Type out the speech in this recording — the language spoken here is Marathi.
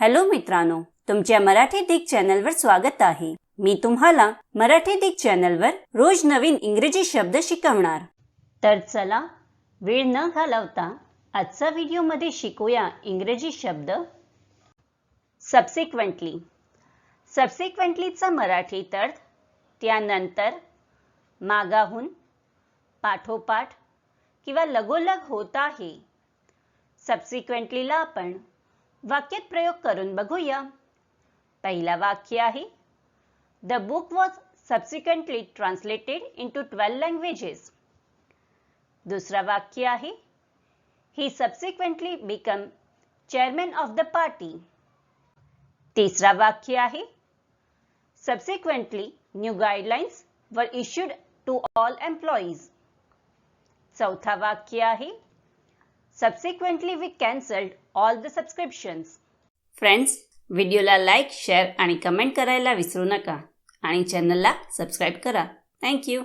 हॅलो मित्रांनो तुमच्या मराठी दिग चॅनलवर स्वागत आहे. मी तुम्हाला मराठी दिग चॅनलवर रोज नवीन इंग्रजी शब्द शिकवणार. तर चला वेळ न घालवता आजचा व्हिडिओमध्ये शिकूया इंग्रजी शब्द. सबसिक्वेंटली सबसिक्वेंटलीचा मराठीत अर्थ त्यानंतर मागाहून पाठोपाठ किंवा लगोलग होत आहे. सबसिक्वेंटलीला आपण वाक्यात प्रयोग करून बघूया. पहिला वाक्य आहे the book was subsequently translated into twelve languages दुसरा वाक्य आहे he subsequently become chairman of the party तिसरा वाक्य आहे subsequently new guidelines were issued to all employees चौथा वाक्य आहे subsequently we cancelled all the subscriptions friends व्हिडिओला लाईक शेअर आणि कमेंट करायला विसरू नका. आणि चॅनलला सबस्क्राईब करा. थँक्यू